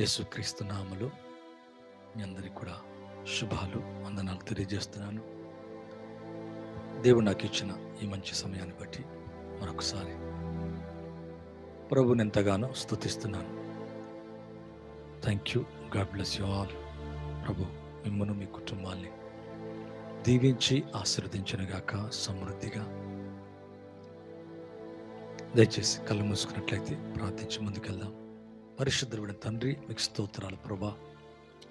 యేసుక్రీస్తు నామలు. మీ అందరికి కూడా శుభాలు వందనాలు తెలియజేస్తున్నాను. దేవుడు నాకు ఇచ్చిన ఈ మంచి సమయాన్ని బట్టి మరొకసారి ప్రభుని ఎంతగానో స్తుతిస్తున్నాను. Thank you God bless you all ప్రభు మిమ్మను మీ కుటుంబాన్ని దీవించి ఆశీర్వదించనుగాక సమృద్ధిగా. దయచేసి కళ్ళు మూసుకున్నట్లయితే ప్రార్థించి ముందుకెళ్దాం. పరిశుద్ధుడి తండ్రి మీకు స్తోత్రాలు ప్రభా.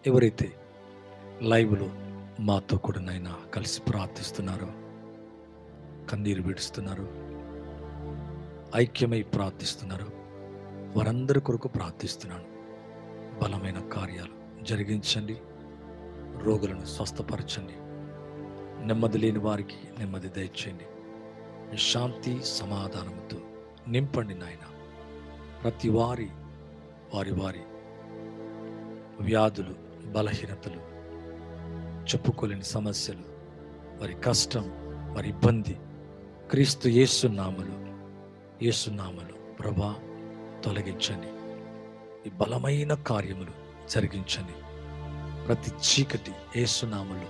ఎవరైతే లైవ్లో మాతో కూడా నైనా కలిసి ప్రార్థిస్తున్నారో కన్నీరు విడుస్తున్నారు ఐక్యమై ప్రార్థిస్తున్నారు వారందరి కొరకు ప్రార్థిస్తున్నాను. బలమైన కార్యాలు జరిగించండి రోగులను స్వస్థపరచండి నెమ్మది లేని వారికి నెమ్మది దయచేయండి. శాంతి సమాధానంతో నింపండి నాయన. ప్రతి వారి వారి వారి వ్యాధులు బలహీనతలు చెప్పుకోలేని సమస్యలు వారి కష్టం వారి ఇబ్బంది. క్రీస్తు ఏసునామలు ఏసునామలు ప్రభా తొలగించని ఈ బలమైన కార్యములు జరిగించని ప్రతి చీకటి ఏసునామలు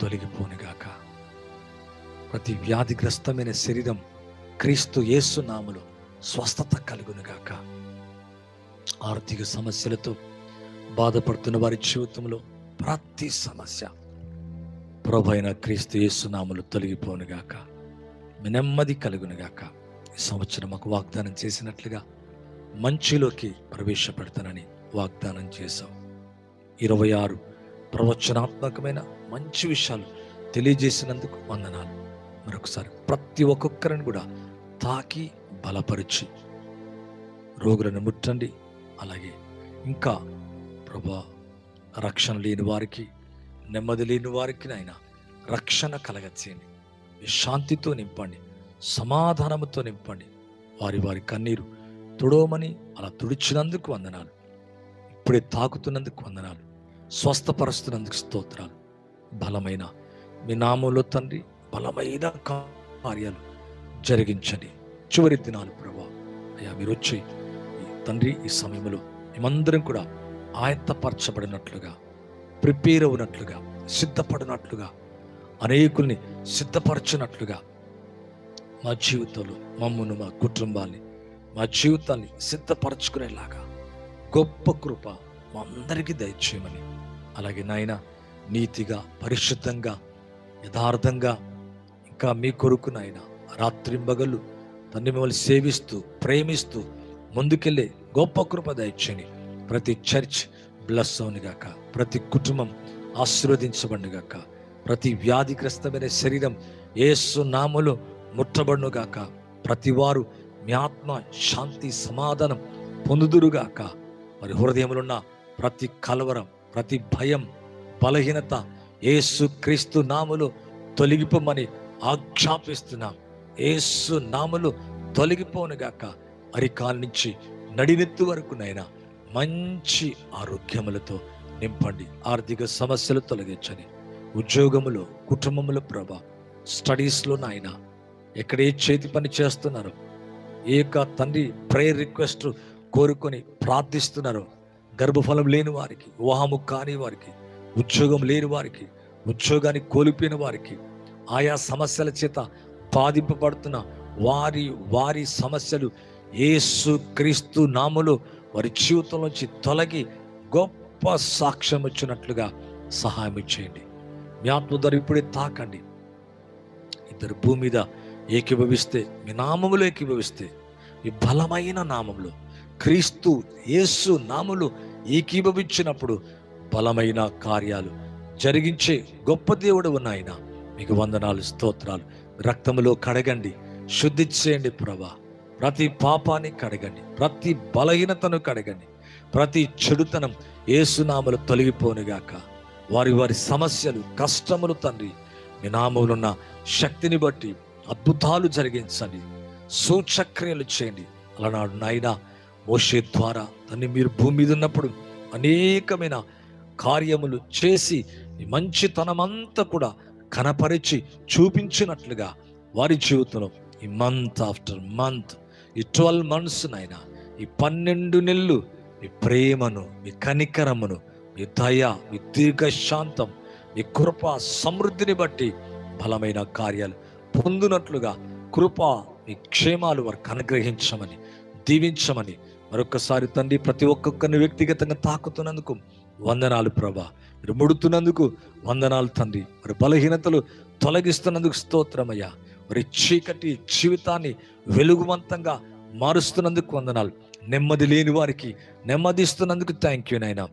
తొలగిపోనుగాక. ప్రతి వ్యాధిగ్రస్తమైన శరీరం క్రీస్తు ఏసునామలు స్వస్థత కలుగునుగాక. ఆర్థిక సమస్యలతో బాధపడుతున్న వారి జీవితంలో ప్రతి సమస్య ప్రభైన క్రీస్తు యేసునాములు తొలగిపోనుగాక నెమ్మది కలుగునుగాక ఈ సంవత్సరం మాకు వాగ్దానం చేసినట్లుగా మంచిలోకి ప్రవేశపెడతానని వాగ్దానం చేశాం. ఇరవై ఆరు ప్రవచనాత్మకమైన మంచి విషయాలు తెలియజేసినందుకు వందనాలు. మరొకసారి ప్రతి ఒక్కొక్కరిని కూడా తాకి బలపరిచి రోగులను ముట్టండి. అలాగే ఇంకా ప్రభా రక్షణ లేని వారికి నెమ్మది లేని వారికి నాయన రక్షణ కలగచ్చేయండి మీ శాంతితో నింపండి సమాధానముతో నింపండి. వారి వారి కన్నీరు తుడోమని అలా తుడిచినందుకు వందనాలు. ఇప్పుడే తాకుతున్నందుకు వందనాలు. స్వస్థపరుస్తున్నందుకు స్తోత్రాలు. బలమైన మీ నామంలో తండ్రి బలమైన కార్యాలు జరిగించండి. చివరి దినాలు ప్రభా అయ్యా మీరు వచ్చి తండ్రి ఈ సమయంలో మేమందరం కూడా ఆయత్తపరచబడినట్లుగా ప్రిపేర్ అవునట్లుగా సిద్ధపడినట్లుగా అనేకుల్ని సిద్ధపరచినట్లుగా మా జీవితంలో మమ్మను మా కుటుంబాన్ని మా జీవితాన్ని సిద్ధపరచుకునేలాగా గొప్ప కృప మా అందరికీ దయచేయమని. అలాగే నాయన నీతిగా పరిశుద్ధంగా యథార్థంగా ఇంకా మీ కొరకు నాయన రాత్రింబగలు తండ్రి మిమ్మల్ని సేవిస్తూ ప్రేమిస్తూ ముందుకెళ్ళే గొప్ప కృప దయచేయండి. ప్రతి చర్చ్ బ్లస్ అవునుగాక ప్రతి కుటుంబం ఆశీర్వదించబడిగాక ప్రతి వ్యాధిగ్రస్తమైన శరీరం ఏసు నామలు ముట్టబడునుగాక ప్రతి వారు మీ ఆత్మ శాంతి సమాధానం పొందుదురుగాక మరి హృదయములున్న ప్రతి కలవరం ప్రతి భయం బలహీనత ఏసు క్రీస్తు నాములు తొలగిపోమని ఆజ్ఞాపిస్తున్నాం. ఏసు నాములు తొలగిపోనుగాక అరికాల నుంచి నడినెత్తు వరకు నైనా మంచి ఆరోగ్యములతో నింపండి. ఆర్థిక సమస్యలు తొలగించని ఉద్యోగములో కుటుంబములో ప్రభా స్టడీస్లో నాయన ఎక్కడ ఏ చేతి పని చేస్తున్నారు ఏ యొక్క తండ్రి ప్రేయర్ రిక్వెస్ట్ కోరుకొని ప్రార్థిస్తున్నారు గర్భఫలం లేని వారికి వివాహము కాని వారికి ఉద్యోగం లేని వారికి ఉద్యోగాన్ని కోల్పోయిన వారికి ఆయా సమస్యల చేత బాధింపబడుతున్న వారి వారి సమస్యలు యేసు క్రీస్తు నాములు వారి జీవితంలోంచి తొలగి గొప్ప సాక్ష్యం ఇచ్చినట్లుగా సహాయం చేయండి మీ ఆత్మ ద్వారా ఇప్పుడే తాకండి. ఇద్దరు భూమి మీద ఏకీభవిస్తే మీ నామములు ఏకీభవిస్తే మీ బలమైన నామములు క్రీస్తు యేసు నాములు ఏకీభవించినప్పుడు బలమైన కార్యాలు జరిగించే గొప్ప దేవుడు ఉన్నాయన మీకు వందనాలు స్తోత్రాలు. రక్తములో కడగండి శుద్ధి చేయండి ప్రభా. ప్రతి పాపాన్ని కడగండి ప్రతి బలహీనతను కడగండి ప్రతి చెడుతనం ఏసునామలు తొలగిపోనుగాక. వారి వారి సమస్యలు కష్టములు తండ్రి మీ నామములున్న శక్తిని బట్టి అద్భుతాలు జరిగించండి సూచక్రియలు చేయండి. అలనాడు నాయన మోషే ద్వారా తన్ని మీరు భూమి మీద ఉన్నప్పుడు అనేకమైన కార్యములు చేసి మంచితనమంతా కూడా కనపరిచి చూపించినట్లుగా వారి జీవితంలో ఈ మంత్ ఆఫ్టర్ మంత్ ఈ ట్వెల్వ్ మంత్స్ నైనా ఈ పన్నెండు నెలలు మీ ప్రేమను మీ కనికరమును మీ దయ మీ దీర్ఘశాంతం మీ కృప సమృద్ధిని బట్టి బలమైన కార్యాలు పొందినట్లుగా కృప మీ క్షేమాలు వారికి అనుగ్రహించమని దీవించమని మరొకసారి తండ్రి ప్రతి ఒక్కొక్కరిని వ్యక్తిగతంగా తాకుతున్నందుకు వందనాలు ప్రభా. మీరు ముడుతున్నందుకు వందనాలు తండ్రి. మరి బలహీనతలు తొలగిస్తున్నందుకు స్తోత్రమయ్యా. మరి చీకటి జీవితాన్ని వెలుగువంతంగా మారుస్తున్నందుకు వందనాలు. నెమ్మది లేని వారికి నెమ్మదిస్తున్నందుకు థ్యాంక్ యూ నైనా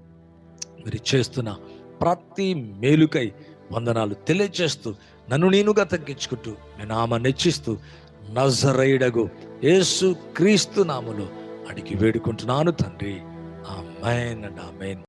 మీరు చేస్తున్న ప్రతి మేలుకై వందనాలు తెలియజేస్తూ నన్ను నేనుగా తగ్గించుకుంటూ నేను ఆమె నెచ్చిస్తూ నజరైడగు యేసు క్రీస్తు నామలో అడిగి వేడుకుంటున్నాను తండ్రి. ఆ మైన్ అండ్ ఆ మైన్